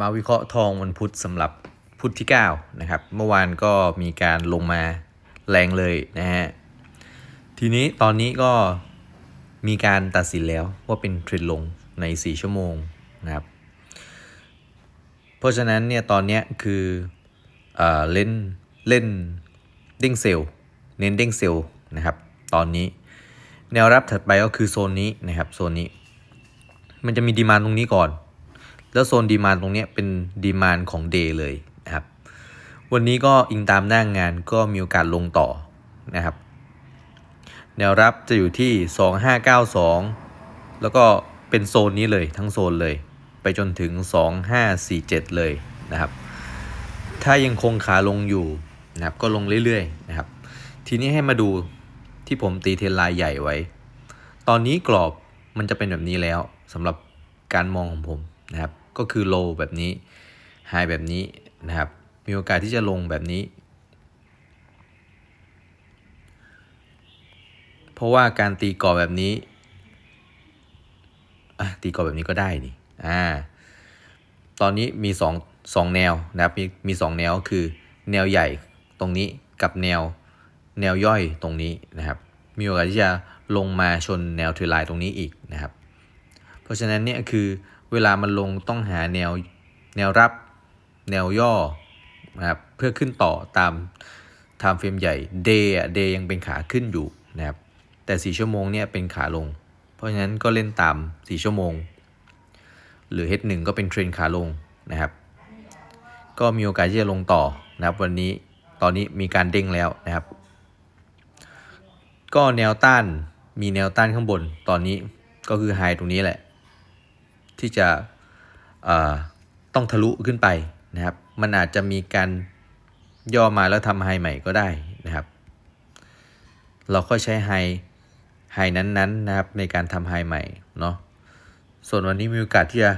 มาวิเคราะห์ทองวันพุธสำหรับพุธที่9นะครับ เมื่อวานก็มีการลงมาแรงเลยนะฮะ ทีนี้ตอนนี้ก็มีการตัดสินแล้วว่าเป็นเทรนด์ลงใน 4 ชั่วโมงนะครับ เพราะฉะนั้นเนี่ยตอนนี้คือเอเล่นเล่นเด้งเซลเน้นเด้งเซลนะครับตอนนี้แนวรับถัดไปก็คือโซนนี้นะครับโซนนี้ มันจะมีดีมานตรงนี้ก่อน แล้วโซนดีมานตรงนี้เป็นดีมานของเดย์เลยนะครับวันนี้ก็อิงตามหน้างงานก็มีโอกาสลงต่อนะครับแนวรับจะอยู่ที่ 2592 แล้วก็เป็นโซนนี้เลยทั้งโซนเลย ไปจนถึง 2547 เลยนะครับ ถ้ายังคงขาลงอยู่นะครับก็ลงเรื่อยๆนะครับ ทีนี้ให้มาดูที่ผมตีเทนลน์ใหญ่ไว้ ตอนนี้กรอบมันจะเป็นแบบนี้แล้วสำหรับการมองของผมนะครับ ก็คือโลแบบนี้ไฮแบบนี้นะครับ มีโอกาสที่จะลงแบบนี้ เพราะว่าการตีกรอบแบบนี้ตีกรอบแบบนี้ก็ได้นี่อ่าตอนนี้มี2 2แนวนะครับมีมีสองแนวคือแนวใหญ่ตรงนี้กับแนวแนวย่อยตรงนี้นะครับ มีโอกาสที่จะลงมาชนแนวเทรนไลน์ตรงนี้อีกนะครับ เพราะฉะนั้นเนี่ยคือเวลามันลงต้องหาแนวแนวรับแนวย่อนะครับเพื่อขึ้นต่อตาม time frame ใหญ่ day อะ day ยังเป็นขาขึ้นอยู่นะครับแต่ 4 ชั่วโมงเนี่ยเป็นขาลง เพราะฉะนั้นก็เล่นตาม 4 ชั่วโมง หรือ H1 ก็เป็นเทรนขาลงนะครับ ก็มีโอกาสที่จะลงต่อนะครับวันนี้ตอนนี้มีการเด้งแล้วนะครับ ก็แนวต้านมีแนวต้านข้างบนตอนนี้ก็คือไฮตรงนี้แหละ ที่จะต้องทะลุขึ้นไปนะครับ มันอาจจะมีการย่อมาแล้วทำไฮใหม่ก็ได้นะครับ เราก็ใช้ไฮไฮนั้นๆนะครับในการทำไฮใหม่เนาะส่วนวันนี้มีโอกาสที่จะ